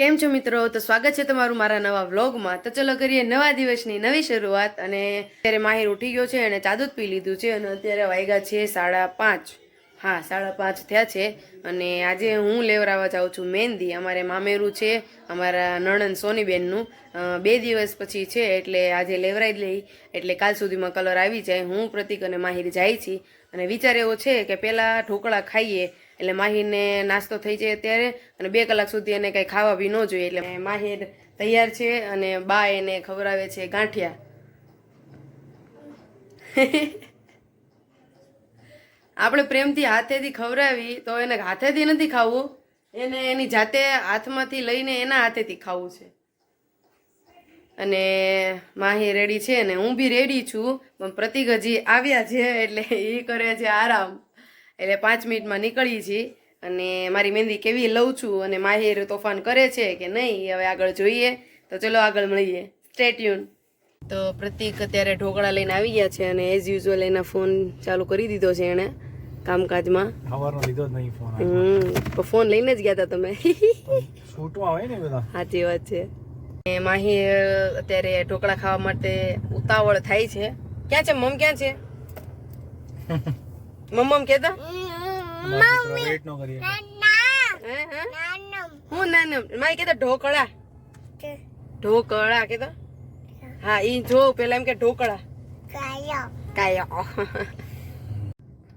કેમ છો મિત્રો? તો સ્વાગત છે તમારું મારા નવા વ્લોગમાં. તો ચલો કરીએ નવા દિવસની નવી શરૂઆત. અને અત્યારે માહિર ઉઠી ગયો છે અને ચાદુત પી લીધું છે અને અત્યારે વાગ્યા છે સાડા પાંચ. હા, સાડા પાંચ થયા છે. અને આજે હું લેવરાવા જાઉં છું મહેંદી. અમારે મામેરું છે, અમારા નણંદ સોનીબેનનું. બે દિવસ પછી છે એટલે આજે લેવરાઈ લઈ. એટલે કાલ સુધીમાં કલર આવી જાય. હું, પ્રતિક અને માહિર જાય છીએ અને વિચાર એવો છે કે પહેલાં ઢોકળા ખાઈએ એટલે માહીને નાસ્તો થઈ જાય ત્યારે અને બે કલાક સુધી એને કંઈ ખાવા બી ન જોઈએ. એટલે માહિર તૈયાર છે અને બા એને ખવડાવે છે ગાંઠિયા. આપણે પ્રેમથી હાથેથી ખવડાવી તો એને હાથેથી નથી ખાવું. એને એની જાતે હાથમાંથી લઈને એના હાથેથી ખાવું છે. અને માહી રેડી છે ને હું બી રેડી છું, પણ પ્રતિક હજી આવ્યા છે એટલે એ કરે છે આરામ. એટલે પાંચ મિનિટમાં નીકળી છીએ અને મારી મહેંદી કેવી લઉં છું અને માહિર તોફાન કરે છે કે નહીં હવે આગળ જોઈએ. તો ચલો આગળ મળીએ. સ્ટેટ્યુન તો પ્રતિક અત્યારે ઢોકળા લઈને આવી ગયા છે અને એઝ યુઝ્યુઅલ એના ફોન ચાલુ કરી દીધો છે એણે કામકાજમાં. સવારનો લીધો જ નહીં ફોન હમ તો ફોન લઈને જ ગયા હતા તમે. છૂટવા હોય ને બધા. સાચી વાત છે. એ માહી અત્યારે ઢોકળા ખાવા માટે ઉતાવળ થાય છે. ક્યાં છે? મમ ક્યાં છે? મમ્મમ કેતા વેટ ન કરીએ. હે હે? હું ના ના માઈ કેતા ઢોકળા ઢોકળા કેતા હા ઈ જો પેલા એમ કે ઢોકળા. કાયો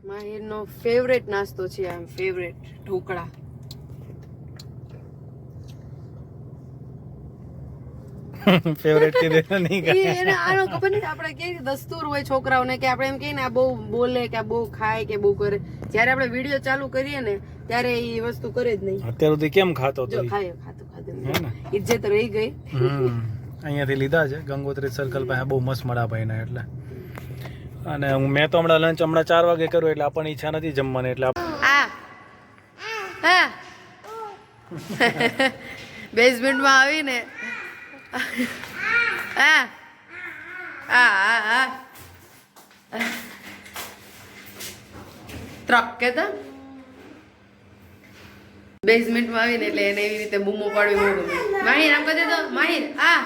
માહિરનો ફેવરેટ નાસ્તો છે આમ ફેવરેટ ઢોકળા. ફેવરેટ કીધે નહીં ઈ એને આનો ખબર નહીં આપણે કે દસ્તુર હોય છોકરાઓને કે આપણે એમ કહીએ ને આ બહુ બોલે કે આ બહુ ખાય કે બહુ કરે. જ્યારે આપણે વીડિયો ચાલુ કરીએ ને ત્યારે એ વસ્તુ કરે જ નહીં. અત્યારે તો કેમ ખાતો તો ખાયો ખાતો ખાતો ઇજ્જત રહી ગઈ. અહીંયાથી લીધા છે. ગંગોત્રી સર્કલ પાસે બહુ મસ્ત મળા ભાઈના એટલે. અને હું મેં તો હમણાં લંચ હમણાં ચાર વાગે કરું એટલે આપણને ઈચ્છા નથી જમવાની એટલે બેઝમેન્ટમાં આવીને આ આ હા ત્રક કેતા? બેઝમેન્ટમાં આવીને એટલે એને એવી રીતે બૂમો પાડવી બહુ ગમે. માહિર આમ કહી દો માહિર આ.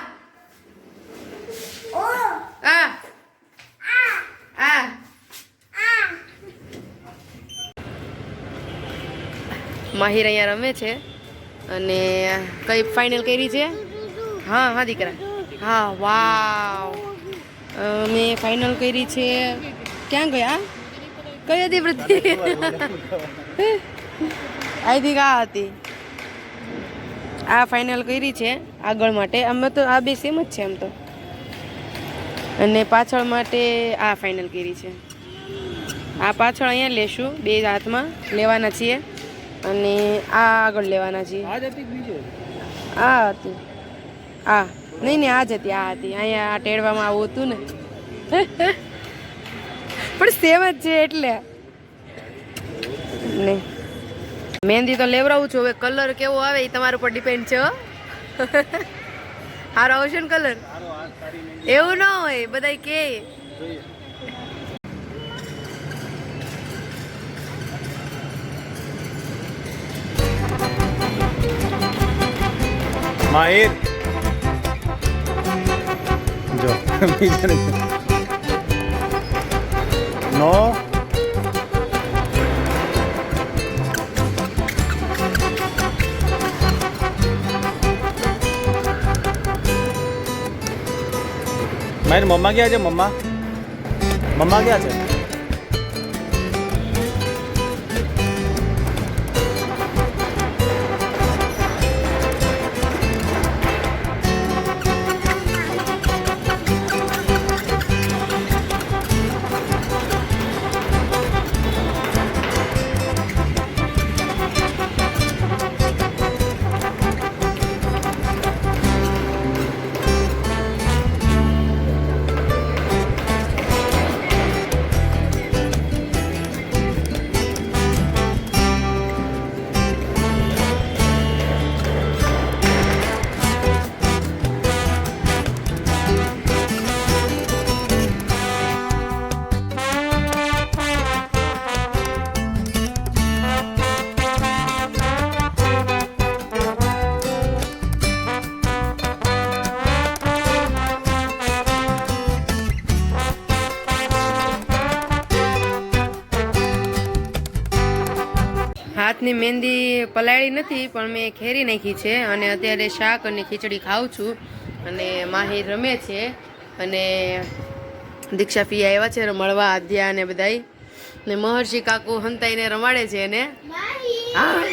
આ. આ. માહિર અહીંયા રમે છે અને કઈ ફાઇનલ કરી છે? હા હા દીકરા. હા વાવ. મેં ફાઇનલ કરી છે. ક્યાં ગયા? કઈ હતી પ્રતિ આઈ થિંક આ હતી. આ ફાઇનલ કરી છે આગળ માટે. અમે તો આ બે સેમ જ છે એમ તો. અને પાછળ માટે આ ફાઇનલ કરી છે. આ પાછળ અહીંયા લેશું બે હાથમાં. લેવાના છીએ. અને આ આગળ લેવાના છીએ. આ હતી હતી? આ નહીં નહીં, આ જ હતી, આ હતી. અહીંયા આ ટેડવામાં આવું હતું ને. પણ સેમ જ છે એટલે. નહીં. મહેંદી તો લેવડાવું છું. હવે કલર કેવો આવે એ તમારા ઉપર ડિપેન્ડ છે હારો આવશે ને કલર એવું ન હોય બધા કે. માહિર. જો બીજા ને. નો મારી મમ્મા ક્યાં છે મમ્મા મમ્મા ક્યાં છે જાતની મહેંદી પલાળી નથી પણ મેં ખેરી નાખી છે અને અત્યારે શાક અને ખીચડી ખાઉં છું અને માહિર રમે છે અને દીક્ષા ફી આવ્યા છે રમળવા આદ્યા અને બધાય. ને મહર્ષિ કાકુ હંતાઈને રમાડે છે એને. હા.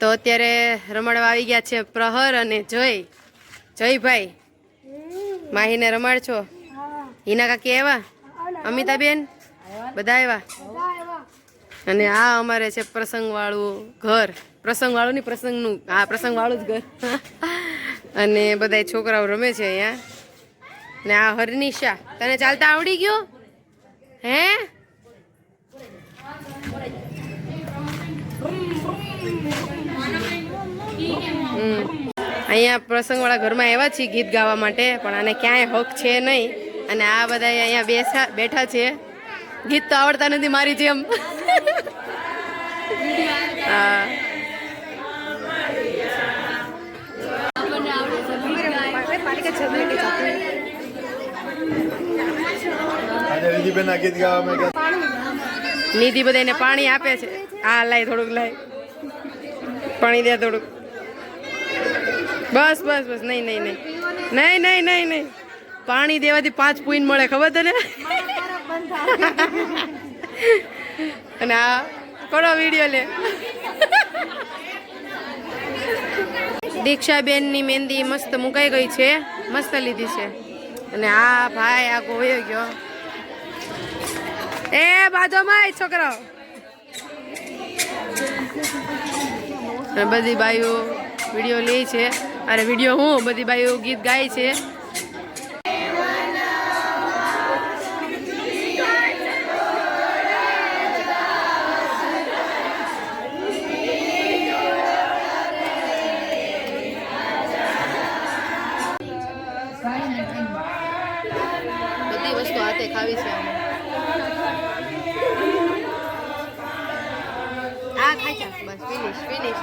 તો અત્યારે રમાડવા આવી ગયા છે પ્રહર અને જય. જયભાઈ માહીને રમાડ છો હિના કાકી આવ્યા? અમિતાબેન? બધા આવ્યા? અને આ અમારે છે પ્રસંગ વાળું ઘર. પ્રસંગ વાળું નહીં, પ્રસંગનું. હા પ્રસંગ વાળું જ ઘર. અને બધા છોકરાઓ રમે છે અહીંયા. ને આ હરનિશા. તને ચાલતા આવડી ગયો? હે. અહીંયા પ્રસંગવાળા ઘરમાં આવ્યા છીએ ગીત ગાવા માટે, પણ આને ક્યાંય હક છે નહીં. અને આ બધા અહીંયા બેસા બેઠા છે. ગીત તો આવડતા નથી મારી જેમ. નિધિ બધાને પાણી આપે છે. આ લાય થોડુંક લાય. પાણી દે થોડુંક. બસ બસ બસ. નહીં નહીં નહીં. નહીં નહીં નહીં નહીં. પાણી દેવાથી પાંચ પોઈન્ટ મળે, ખબર તને? અને આ કરો વીડિયો લે. દીક્ષાબેનની મહેંદી મસ્ત મુકાઈ ગઈ છે, મસ્ત લીધી છે. અને આ ભાઈ આ ગોયો ગયો. એ બાજુમાં છોકરાઓ અને બધી બાઈઓ વીડિયો લે છે. અરે વીડિયો હું, બધી બાઈઓ ગીત ગાય છે. ખાવી છે. આ ખાઈ બસ ફિનિશ ફિનિશ